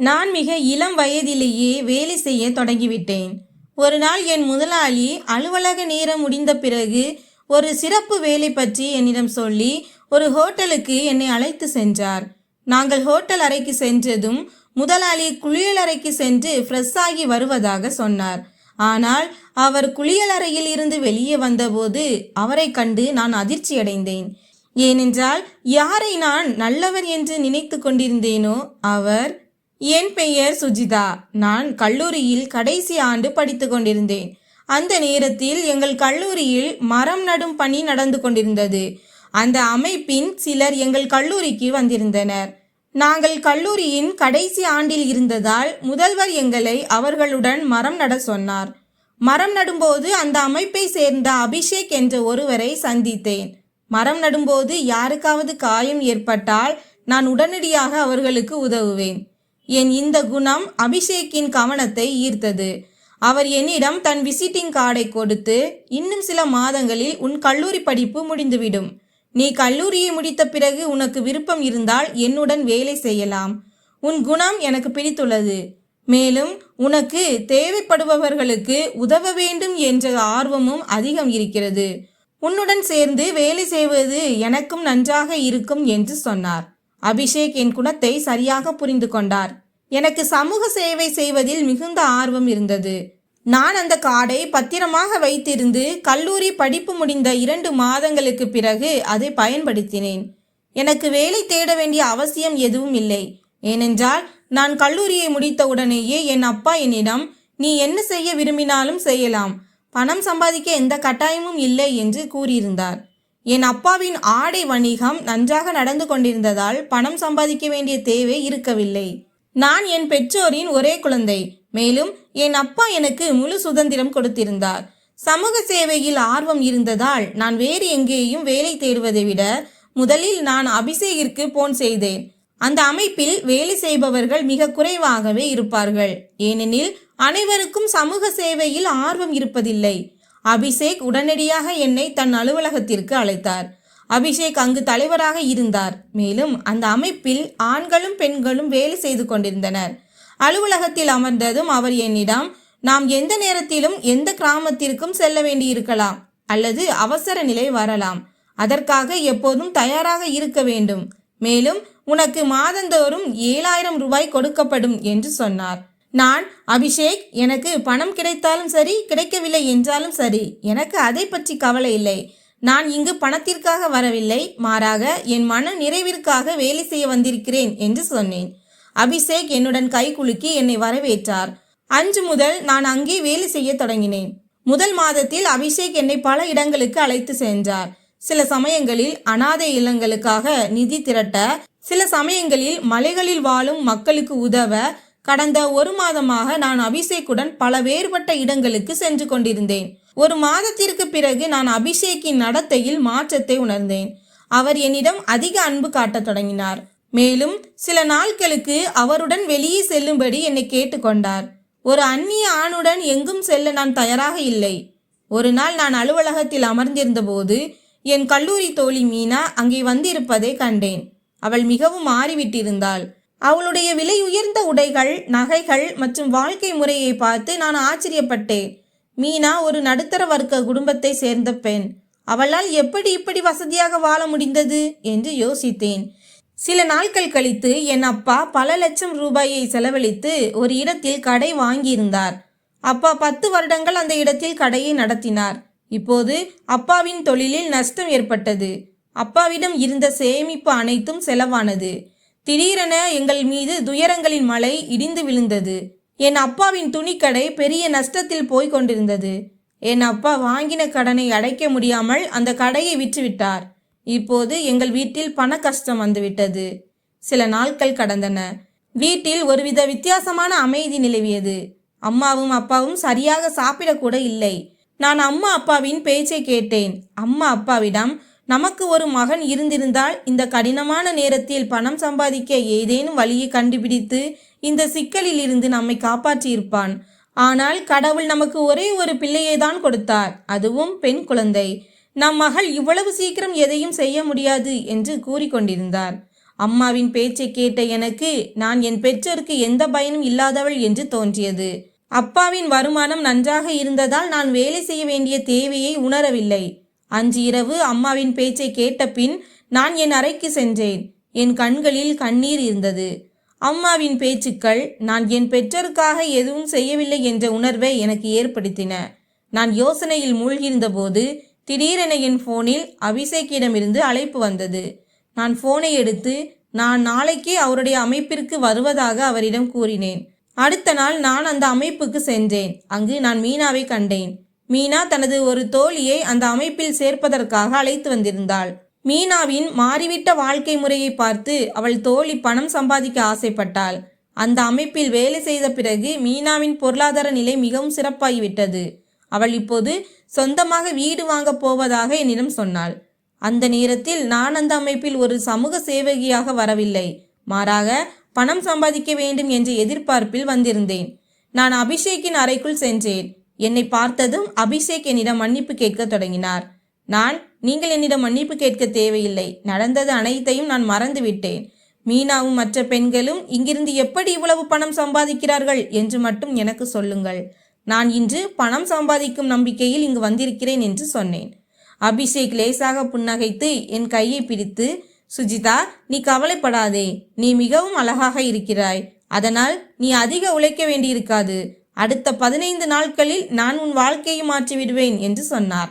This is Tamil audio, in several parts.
நான் மிக இளம் வயதிலேயே வேலை செய்ய தொடங்கிவிட்டேன். ஒரு நாள் என் முதலாளி அலுவலக நேரம் முடிந்த பிறகு ஒரு சிறப்பு வேலை பற்றி என்னிடம் சொல்லி ஒரு ஹோட்டலுக்கு என்னை அழைத்து சென்றார். நாங்கள் ஹோட்டல் அறைக்கு சென்றதும் முதலாளி குளியலறைக்கு சென்று ஃப்ரெஷ் ஆகி வருவதாக சொன்னார். ஆனால் அவர் குளியலறையில் இருந்து வெளியே வந்தபோது அவரை கண்டு நான் அதிர்ச்சியடைந்தேன் ஏனென்றால் யாரை நான் நல்லவர் என்று நினைத்து கொண்டிருந்தேனோ அவர் என் பெயர் சுஜிதா. நான் கல்லூரியில் கடைசி ஆண்டு படித்து கொண்டிருந்தேன். அந்த நேரத்தில் எங்கள் கல்லூரியில் மரம் நடும் பணி நடந்து கொண்டிருந்தது. அந்த அமைப்பின் சிலர் எங்கள் கல்லூரிக்கு வந்திருந்தனர். நாங்கள் கல்லூரியின் கடைசி ஆண்டில் இருந்ததால் முதல்வர் எங்களை அவர்களுடன் மரம் நட சொன்னார். மரம் நடும்போது அந்த அமைப்பை சேர்ந்த அபிஷேக் என்ற ஒருவரை சந்தித்தேன். மரம் நடும்போது யாருக்காவது காயம் ஏற்பட்டால் நான் உடனடியாக அவர்களுக்கு உதவுவேன். என் இந்த குணம் அபிஷேக்கின் கவனத்தை ஈர்த்தது. அவர் என்னிடம் தன் விசிட்டிங் கார்டை கொடுத்து இன்னும் சில மாதங்களில் உன் கல்லூரி படிப்பு முடிந்துவிடும். நீ கல்லூரியை முடித்த பிறகு உனக்கு விருப்பம் இருந்தால் என்னுடன் வேலை செய்யலாம். உன் குணம் எனக்கு பிடித்துள்ளது. மேலும் உனக்கு தேவைப்படுபவர்களுக்கு உதவ வேண்டும் என்ற ஆர்வமும் அதிகம் இருக்கிறது. உன்னுடன் சேர்ந்து வேலை செய்வது எனக்கும் நன்றாக இருக்கும் என்று சொன்னார். அபிஷேக் என் குணத்தை சரியாக புரிந்து கொண்டார். எனக்கு சமூக சேவை செய்வதில் மிகுந்த ஆர்வம் இருந்தது. நான் அந்த கார்டை பத்திரமாக வைத்திருந்து கல்லூரி படிப்பு முடிந்த இரண்டு மாதங்களுக்கு பிறகு அதை பயன்படுத்தினேன். எனக்கு வேலை தேட வேண்டிய அவசியம் எதுவும் இல்லை. ஏனென்றால் நான் கல்லூரியை முடித்த உடனேயே என் அப்பா என்னிடம் நீ என்ன செய்ய விரும்பினாலும் செய்யலாம். பணம் சம்பாதிக்க எந்த கட்டாயமும் இல்லை என்று கூறியிருந்தார். என் அப்பாவின் ஆடை வணிகம் நன்றாக நடந்து கொண்டிருந்ததால் பணம் சம்பாதிக்க வேண்டிய தேவை இருக்கவில்லை. நான் என் பெற்றோரின் ஒரே குழந்தை. மேலும் என் அப்பா எனக்கு முழு சுதந்திரம் கொடுத்திருந்தார். சமூக சேவையில் ஆர்வம் இருந்ததால் நான் வேறு எங்கேயும் வேலை தேடுவதை விட முதலில் நான் அபிஷேகிற்கு போன் செய்தேன். அந்த அமைப்பில் வேலை செய்பவர்கள் மிக குறைவாகவே இருப்பார்கள். ஏனெனில் அனைவருக்கும் சமூக சேவையில் ஆர்வம் இருப்பதில்லை. அபிஷேக் உடனடியாக என்னை தன் அலுவலகத்திற்கு அழைத்தார். அபிஷேக் அங்கு தலைவராக இருந்தார். மேலும் அந்த அமைப்பில் ஆண்களும் பெண்களும் வேலை செய்து கொண்டிருந்தனர். அலுவலகத்தில் அமர்ந்ததும் அவர் என்னிடம் நாம் எந்த நேரத்திலும் எந்த கிராமத்திற்கும் செல்ல வேண்டியிருக்கலாம். அல்லது அவசர நிலை வரலாம். அதற்காக எப்போதும் தயாராக இருக்க வேண்டும். மேலும் உனக்கு மாதந்தோறும் ஏழாயிரம் ரூபாய் கொடுக்கப்படும் என்று சொன்னார். நான் அபிஷேக் எனக்கு பணம் கிடைத்தாலும் சரி கிடைக்கவில்லை என்றாலும் சரி எனக்கு அதை பற்றி கவலை இல்லை. நான் இங்கு பணத்திற்காக வரவில்லை மாறாக என் மன நிறைவிற்காக வேலை செய்ய வந்திருக்கிறேன் என்று சொன்னேன். அபிஷேக் என்னுடன் கை குலுக்கி என்னை வரவேற்றார். அன்று முதல் நான் அங்கே வேலை செய்ய தொடங்கினேன். முதல் மாதத்தில் அபிஷேக் என்னை பல இடங்களுக்கு அழைத்து சென்றார். சில சமயங்களில் அனாதை இல்லங்களுக்காக நிதி திரட்ட சில சமயங்களில் மலைகளில் வாழும் மக்களுக்கு உதவ கடந்த ஒரு மாதமாக நான் அபிஷேக்குடன் பல வேறுபட்ட இடங்களுக்கு சென்று கொண்டிருந்தேன். ஒரு மாதத்திற்கு பிறகு நான் அபிஷேக்கின் நடத்தையில் மாற்றத்தை உணர்ந்தேன். அவர் என்னிடம் அதிக அன்பு காட்டத் தொடங்கினார். மேலும் சில நாட்களுக்கு அவருடன் வெளியே செல்லும்படி என்னை கேட்டுக்கொண்டார் ஒரு அந்நிய ஆணுடன் எங்கும் செல்ல நான் தயாராக இல்லை. ஒரு நாள் நான் அலுவலகத்தில் அமர்ந்திருந்தபோது என் கல்லூரி தோழி மீனா அங்கே வந்திருப்பதை கண்டேன். அவள் மிகவும் மாறிவிட்டிருந்தாள். அவளுடைய விலை உயர்ந்த உடைகள் நகைகள் மற்றும் வாழ்க்கை முறையை பார்த்து நான் ஆச்சரியப்பட்டேன். மீனா ஒரு நடுத்தர வர்க்க குடும்பத்தை சேர்ந்த பெண். அவளால் எப்படி இப்படி வசதியாக வாழ முடிந்தது என்று யோசித்தேன். சில நாட்கள் கழித்து என் அப்பா பல லட்சம் ரூபாயை செலவழித்து ஒரு இடத்தில் கடை வாங்கியிருந்தார். அப்பா பத்து வருடங்கள் அந்த இடத்தில் கடையை நடத்தினார். இப்போது அப்பாவின் தொழிலில் நஷ்டம் ஏற்பட்டது. அப்பாவிடம் இருந்த சேமிப்பு அனைத்தும் செலவானது. திடீரென எங்கள் மீது துயரங்களின் மழை இடிந்து விழுந்தது. என் அப்பாவின் துணிக்கடை பெரிய நஷ்டத்தில் போய்க் கொண்டிருந்தது. என் அப்பா வாங்கின கடனை அடைக்க முடியாமல் அந்த கடையை விற்றுவிட்டார். இப்போது எங்கள் வீட்டில் பண கஷ்டம் வந்துவிட்டது. சில நாட்கள் கடந்தன. வீட்டில் ஒருவித வித்தியாசமான அமைதி நிலவியது. அம்மாவும் அப்பாவும் சரியாக சாப்பிடக்கூட இல்லை. நான் அம்மா அப்பாவின் பேச்சை கேட்டேன். அம்மா அப்பாவிடம் நமக்கு ஒரு மகன் இருந்திருந்தால் இந்த கடினமான நேரத்தில் பணம் சம்பாதிக்க ஏதேனும் வழியை கண்டுபிடித்து இந்த சிக்கலில் இருந்து நம்மை காப்பாற்றியிருப்பான். ஆனால் கடவுள் நமக்கு ஒரே ஒரு பிள்ளையை தான் கொடுத்தார். அதுவும் பெண் குழந்தை. நம் மகள் இவ்வளவு சீக்கிரம் எதையும் செய்ய முடியாது என்று கூறிக்கொண்டிருந்தார். அம்மாவின் பேச்சை கேட்ட எனக்கு நான் என் பெற்றோருக்கு எந்த பயனும் இல்லாதவள் என்று தோன்றியது. அப்பாவின் வருமானம் நன்றாக இருந்ததால் நான் வேலை செய்ய வேண்டிய தேவையை உணரவில்லை. அன்று இரவு அம்மாவின் பேச்சை கேட்டபின் நான் என் அறைக்கு சென்றேன். என் கண்களில் கண்ணீர் இருந்தது. அம்மாவின் பேச்சுக்கள் நான் என் பெற்றோருக்காக எதுவும் செய்யவில்லை என்ற உணர்வை எனக்கு ஏற்படுத்தின. நான் யோசனையில் மூழ்கியிருந்தபோது திடீரென என் போனில் அபிஷேக்கிடமிருந்து அழைப்பு வந்தது. நான் போனை எடுத்து நான் நாளைக்கே அவருடைய அமைப்பிற்கு வருவதாக அவரிடம் கூறினேன். அடுத்த நாள் நான் அந்த அமைப்புக்கு சென்றேன். அங்கு நான் மீனாவை கண்டேன். மீனா தனது ஒரு தோழியை அந்த அமைப்பில் சேர்ப்பதற்காக அழைத்து வந்திருந்தாள். மீனாவின் மாறிவிட்ட வாழ்க்கை முறையை பார்த்து அவள் தோழி பணம் சம்பாதிக்க ஆசைப்பட்டாள். அந்த அமைப்பில் வேலை செய்த பிறகு மீனாவின் பொருளாதார நிலை மிகவும் சிறப்பாகிவிட்டது. அவள் இப்போது சொந்தமாக வீடு வாங்கப் போவதாக என்னிடம் சொன்னாள். அந்த நேரத்தில் நான் அந்த அமைப்பில் ஒரு சமூக சேவகியாக வரவில்லை. மாறாக பணம் சம்பாதிக்க வேண்டும் என்ற எதிர்பார்ப்பில் வந்திருந்தேன். நான் அபிஷேக்கின் அறைக்குள் சென்றேன். என்னை பார்த்ததும் அபிஷேக் என்னிடம் மன்னிப்பு கேட்க தொடங்கினார். நான் நீங்கள் என்னிடம் மன்னிப்பு கேட்க தேவையில்லை. நடந்தது அனைத்தையும் நான் மறந்துவிட்டேன். மீனாவும் மற்ற பெண்களும் இங்கிருந்து எப்படி இவ்வளவு பணம் சம்பாதிக்கிறார்கள்? என்று மட்டும் எனக்கு சொல்லுங்கள். நான் இன்று பணம் சம்பாதிக்கும் நம்பிக்கையில் இங்கு வந்திருக்கிறேன் என்று சொன்னேன். அபிஷேக் லேசாக புன்னகைத்து என் கையை பிடித்து சுஜிதா நீ கவலைப்படாதே. நீ மிகவும் அழகாக இருக்கிறாய். அதனால் நீ அதிக உழைக்க வேண்டியிருக்காது. அடுத்த பதினைந்து நாட்களில் நான் உன் வாழ்க்கையை மாற்றி விடுவேன் என்று சொன்னார்.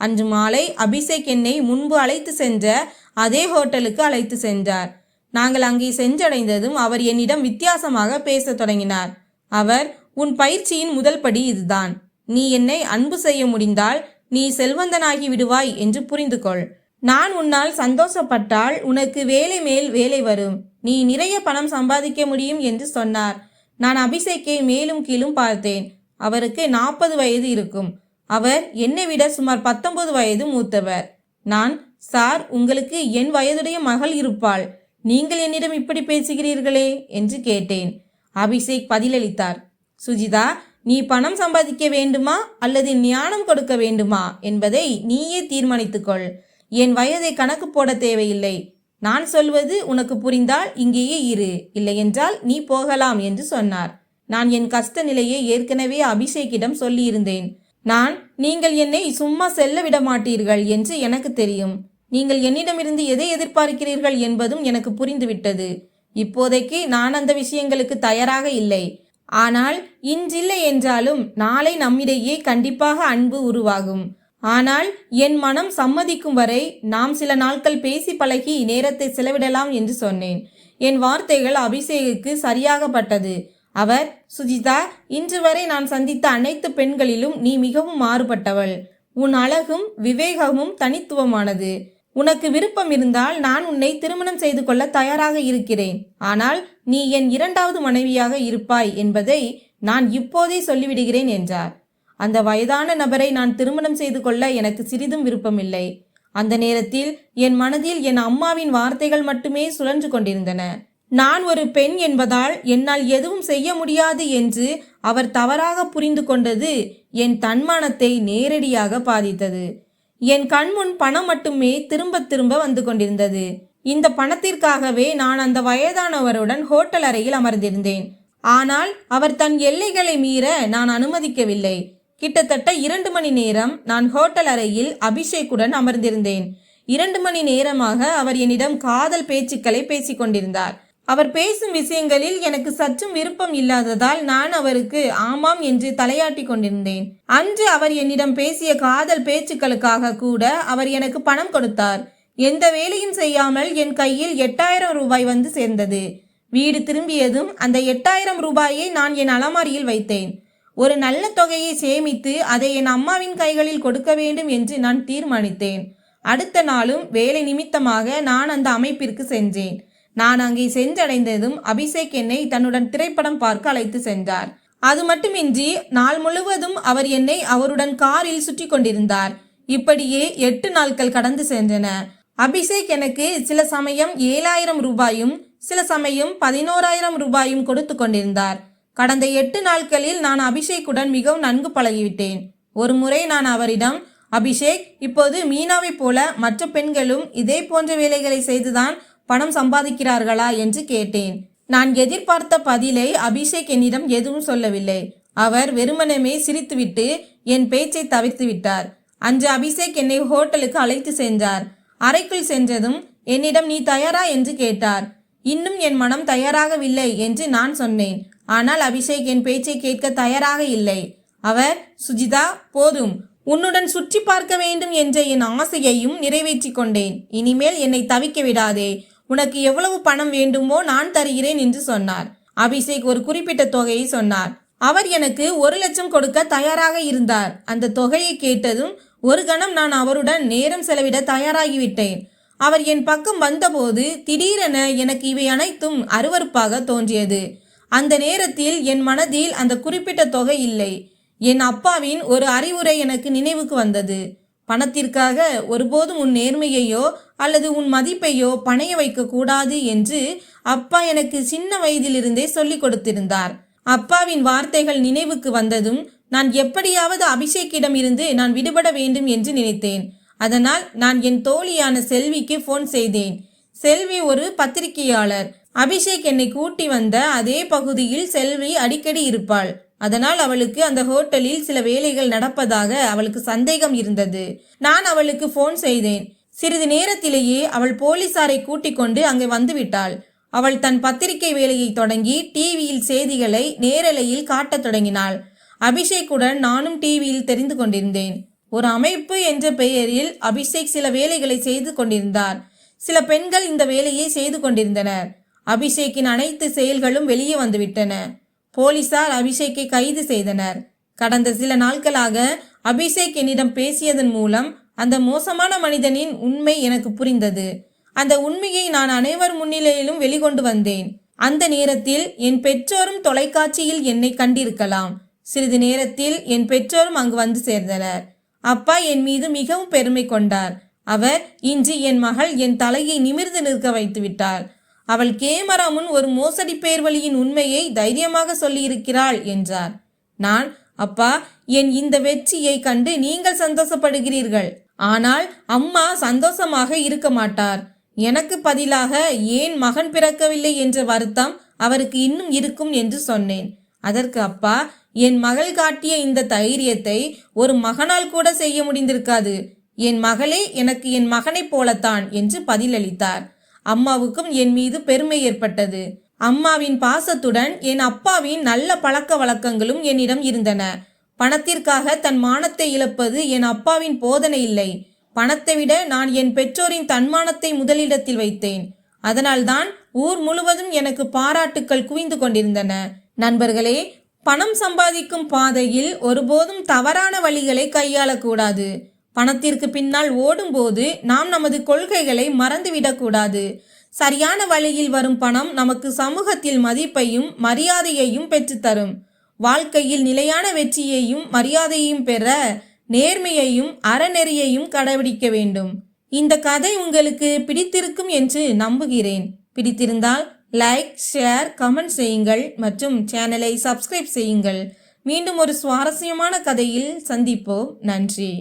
அன்று மாலை அபிஷேக் என்னை முன்பு அழைத்து சென்ற அதே ஹோட்டலுக்கு அழைத்து சென்றார். நாங்கள் அங்கே சென்றடைந்ததும் அவர் என்னிடம் வித்தியாசமாக பேசத் தொடங்கினார். அவர் உன் பயிற்சியின் முதல் படி இதுதான். நீ என்னை அன்பு செய்ய முடிந்தால் நீ செல்வந்தனாகி விடுவாய் என்று புரிந்து கொள். நான் உன்னால் சந்தோஷப்பட்டால் உனக்கு வேலை மேல் வேலை வரும். நீ நிறைய பணம் சம்பாதிக்க முடியும் என்று சொன்னார். நான் அபிஷேக்கை மேலும் கீழும் பார்த்தேன். அவருக்கு நாற்பது வயது இருக்கும். அவர் என்னை விட சுமார் பத்தொன்பது வயது மூத்தவர். நான் சார் உங்களுக்கு என் வயதுடைய மகள் இருப்பாள். நீங்கள் என்னிடம் இப்படி பேசுகிறீர்களே? என்று கேட்டேன். அபிஷேக் பதிலளித்தார். சுஜிதா நீ பணம் சம்பாதிக்க வேண்டுமா அல்லது ஞானம் கொடுக்க வேண்டுமா என்பதை நீயே தீர்மானித்துக்கொள். என் வயதை கணக்கு போட தேவையில்லை. நான் சொல்வது உனக்கு புரிந்தால் இங்கேயே இரு. இல்லையென்றால் நீ போகலாம் என்று சொன்னார். நான் என் கஷ்ட நிலையை ஏற்கனவே அபிஷேக்கிடம் சொல்லியிருந்தேன். நான் நீங்கள் என்னை சும்மா செல்ல விட மாட்டீர்கள் என்று எனக்கு தெரியும். நீங்கள் என்னிடமிருந்து எதை எதிர்பார்க்கிறீர்கள் என்பதும் எனக்கு புரிந்துவிட்டது. இப்போதைக்கு நான் அந்த விஷயங்களுக்கு தயாராக இல்லை. ஆனால் இன்றில்லை என்றாலும் நாளை நம்மிடையே கண்டிப்பாக அன்பு உருவாகும். ஆனால் என் மனம் சம்மதிக்கும் வரை நாம் சில நாட்கள் பேசி பழகி நேரத்தை செலவிடலாம் என்று சொன்னேன். என் வார்த்தைகள் அபிஷேகுக்கு சரியாகப்பட்டது. அவர் சுஜிதா இன்று வரை நான் சந்தித்த அனைத்து பெண்களிலும் நீ மிகவும் மாறுபட்டவள். உன் அழகும் விவேகமும் தனித்துவமானது. உனக்கு விருப்பம் இருந்தால் நான் உன்னை திருமணம் செய்து கொள்ள தயாராக இருக்கிறேன். ஆனால் நீ என் இரண்டாவது மனைவியாக இருப்பாய் என்பதை நான் இப்போதே சொல்லிவிடுகிறேன் என்றார். அந்த வயதான நபரை நான் திருமணம் செய்து கொள்ள எனக்கு சிறிதும் விருப்பமில்லை. அந்த நேரத்தில் என் மனதில் என் அம்மாவின் வார்த்தைகள் மட்டுமே சுழன்று கொண்டிருந்தன. நான் ஒரு பெண் என்பதால் என்னால் எதுவும் செய்ய முடியாது என்று அவர் தவறாக புரிந்து கொண்டது என் தன்மானத்தை நேரடியாக பாதித்தது. என் கண்முன் பணம் மட்டுமே திரும்ப திரும்ப வந்து கொண்டிருந்தது. இந்த பணத்திற்காகவே நான் அந்த வயதானவருடன் ஹோட்டல் அறையில் அமர்ந்திருந்தேன். ஆனால் அவர் தன் எல்லைகளை மீற நான் அனுமதிக்கவில்லை. கிட்டத்தட்ட இரண்டு மணி நேரம் நான் ஹோட்டல் அறையில் அபிஷேக்குடன் அமர்ந்திருந்தேன். இரண்டு மணி நேரமாக அவர் என்னிடம் காதல் பேச்சுக்களை பேசிக் கொண்டிருந்தார். அவர் பேசும் விஷயங்களில் எனக்கு சற்றும் விருப்பம் இல்லாததால் நான் அவருக்கு ஆமாம் என்று தலையாட்டி கொண்டிருந்தேன். அன்று அவர் என்னிடம் பேசிய காதல் பேச்சுக்களுக்காக கூட அவர் எனக்கு பணம் கொடுத்தார். எந்த வேலையும் செய்யாமல் என் கையில் எட்டாயிரம் ரூபாய் வந்து சேர்ந்தது. வீடு திரும்பியதும் அந்த எட்டாயிரம் ரூபாயை நான் என் அலமாரியில் வைத்தேன். ஒரு நல்ல தொகையை சேமித்து அதை என் அம்மாவின் கைகளில் கொடுக்க வேண்டும் என்று நான் தீர்மானித்தேன். அடுத்த நாளும் வேலை நிமித்தமாக நான் அந்த அமைப்பிற்கு சென்றேன். நான் அங்கே சென்றடைந்ததும் அபிஷேக் என்னை தன்னுடன் திரைப்படம் பார்க்க அழைத்து சென்றார். அது மட்டுமின்றி நாள் முழுவதும் அவர் என்னை அவருடன் காரில் சுற்றி கொண்டிருந்தார். இப்படியே எட்டு நாட்கள் கடந்து சென்றன. அபிஷேக் எனக்கு சில சமயம் ஏழாயிரம் ரூபாயும் சில சமயம் பதினோராயிரம் ரூபாயும் கொடுத்து கொண்டிருந்தார். கடந்த எட்டு நாட்களில் நான் அபிஷேக்குடன் மிகவும் நன்கு பழகிவிட்டேன். ஒரு முறை நான் அவரிடம் அபிஷேக் இப்போது மீனாவைப் போல மற்ற பெண்களும் இதே போன்ற வேலைகளை செய்துதான் பணம் சம்பாதிக்கிறார்களா? என்று கேட்டேன். நான் எதிர்பார்த்த பதிலை அபிஷேக் என்னிடம் எதுவும் சொல்லவில்லை. அவர் வெறுமனமே சிரித்துவிட்டு என் பேச்சை தவிர்த்து விட்டார். அன்று அபிஷேக் என்னை ஹோட்டலுக்கு அழைத்து சென்றார். அறைக்குள் சென்றதும் என்னிடம் நீ தயாரா? என்று கேட்டார். இன்னும் என் மனம் தயாராகவில்லை என்று நான் சொன்னேன். ஆனால் அபிஷேக் என் பேச்சை கேட்க தயாராக இல்லை. அவர் சுஜிதா போதும். உன்னுடன் சுற்றி பார்க்க வேண்டும் என்ற என் ஆசையையும் நிறைவேற்றிக் கொண்டேன். இனிமேல் என்னை தவிக்க விடாதே. உனக்கு எவ்வளவு பணம் வேண்டுமோ நான் தருகிறேன் என்று சொன்னார். அபிஷேக் ஒரு குறிப்பிட்ட தொகையை சொன்னார். அவர் எனக்கு ஒரு லட்சம் கொடுக்க தயாராக இருந்தார். அந்த தொகையை கேட்டதும் ஒரு கணம் நான் அவருடன் நேரம் செலவிட தயாராகிவிட்டேன். அவர் என் பக்கம் வந்தபோது திடீரென எனக்கு இவை அனைத்தும் அருவருப்பாக தோன்றியது. அந்த நேரத்தில் என் மனதில் அந்த குறிப்பிட்ட தொகை இல்லை. என் அப்பாவின் ஒரு அறிவுரை எனக்கு நினைவுக்கு வந்தது. பணத்திற்காக ஒருபோதும் உன் நேர்மையையோ அல்லது உன் மதிப்பையோ பணைய வைக்கக்கூடாது என்று அப்பா எனக்கு சின்ன வயதிலிருந்தே சொல்லிக் கொடுத்திருந்தார். அப்பாவின் வார்த்தைகள் நினைவுக்கு வந்ததும் நான் எப்படியாவது அபிஷேக்கிடம் இருந்து நான் விடுபட வேண்டும் என்று நினைத்தேன். அதனால் நான் என் தோழியான செல்விக்கு ஃபோன் செய்தேன். செல்வி ஒரு பத்திரிகையாளர். அபிஷேக் என்னை கூட்டி வந்த அதே பகுதியில் செல்வி அடிக்கடி இருப்பாள். அதனால் அவளுக்கு அந்த ஹோட்டலில் சில வேலைகள் நடப்பதாக அவளுக்கு சந்தேகம் இருந்தது. நான் அவளுக்கு ஃபோன் செய்தேன். சிறிது நேரத்திலேயே அவள் போலீசாரை கூட்டிக் கொண்டு அங்கே வந்துவிட்டாள் அவள் தன் பத்திரிகை வேலையை தொடங்கி டிவியில் செய்திகளை நேரலையில் காட்டத் தொடங்கினாள். அபிஷேக்குடன் நானும் டிவியில் தெரிந்து கொண்டிருந்தேன். ஒரு அமைப்பு என்ற பெயரில் அபிஷேக் சில வேலைகளை செய்து கொண்டிருந்தார். சில பெண்கள் இந்த வேலையை செய்து கொண்டிருந்தனர். அபிஷேக்கின் அனைத்து செயல்களும் வெளியே வந்துவிட்டன. போலீசார் அபிஷேக்கை கைது செய்தனர். கடந்த சில நாட்களாக அபிஷேக் என்னிடம் பேசியதன் மூலம் அந்த மோசமான மனிதனின் உண்மை எனக்கு புரிந்தது. அந்த உண்மையை நான் அனைவர் முன்னிலையிலும் வெளிக்கொண்டு வந்தேன். அந்த நேரத்தில் என் பெற்றோரும் தொலைக்காட்சியில் என்னை கண்டிருக்கலாம். சிறிது நேரத்தில் என் பெற்றோரும் அங்கு வந்து சேர்ந்தனர். அப்பா என் மீது மிகவும் பெருமை கொண்டார். அவர் இன்று என் மகள் என் தலையை நிமிர்ந்து நிற்க வைத்து விட்டார் அவள் கேமரா முன் ஒரு மோசடி பேர்வழியின் உண்மையை தைரியமாக சொல்லியிருக்கிறாள் என்றார். நான் அப்பா என் இந்த வெற்றியை கண்டு நீங்கள் சந்தோஷப்படுகிறீர்கள். ஆனால் அம்மா சந்தோஷமாக இருக்க மாட்டார். எனக்கு பதிலாக ஏன் மகன் பிறக்கவில்லை என்ற வருத்தம் அவருக்கு இன்னும் இருக்கும் என்று சொன்னேன். அதற்கு அப்பா என் மகள் காட்டிய இந்த தைரியத்தை ஒரு மகனால் கூட செய்ய முடிந்திருக்காது. என் மகளே எனக்கு என் மகனைப் போலத்தான் என்று பதிலளித்தார். அம்மாவுக்கும் என் மீது பெருமை ஏற்பட்டது. அம்மாவின் பாசத்துடன் என் அப்பாவின் நல்ல பழக்க வழக்கங்களும் என்னிடம் இருந்தன. பணத்திற்காக தன் மானத்தை இழப்பது என் அப்பாவின் போதனை இல்லை. பணத்தை விட நான் என் பெற்றோரின் தன்மானத்தை முதலிடத்தில் வைத்தேன். அதனால்தான் ஊர் முழுவதும் எனக்கு பாராட்டுக்கள் குவிந்து கொண்டிருந்தன. நண்பர்களே பணம் சம்பாதிக்கும் பாதையில் ஒருபோதும் தவறான வழிகளை கையாளக்கூடாது. பணத்திற்கு பின்னால் ஓடும்போது நாம் நமது கொள்கைகளை மறந்துவிடக்கூடாது. சரியான வழியில் வரும் பணம் நமக்கு சமூகத்தில் மதிப்பையும் மரியாதையையும் பெற்றுத்தரும். வாழ்க்கையில் நிலையான வெற்றியையும் மரியாதையையும் பெற நேர்மையையும் அறநெறியையும் கடைபிடிக்க வேண்டும். இந்த கதை உங்களுக்கு பிடித்திருக்கும் என்று நம்புகிறேன். பிடித்திருந்தால் லைக் ஷேர் கமெண்ட் செய்யுங்கள் மற்றும் சேனலை சப்ஸ்கிரைப் செய்யுங்கள். மீண்டும் ஒரு சுவாரஸ்யமான கதையில் சந்திப்போம். நன்றி.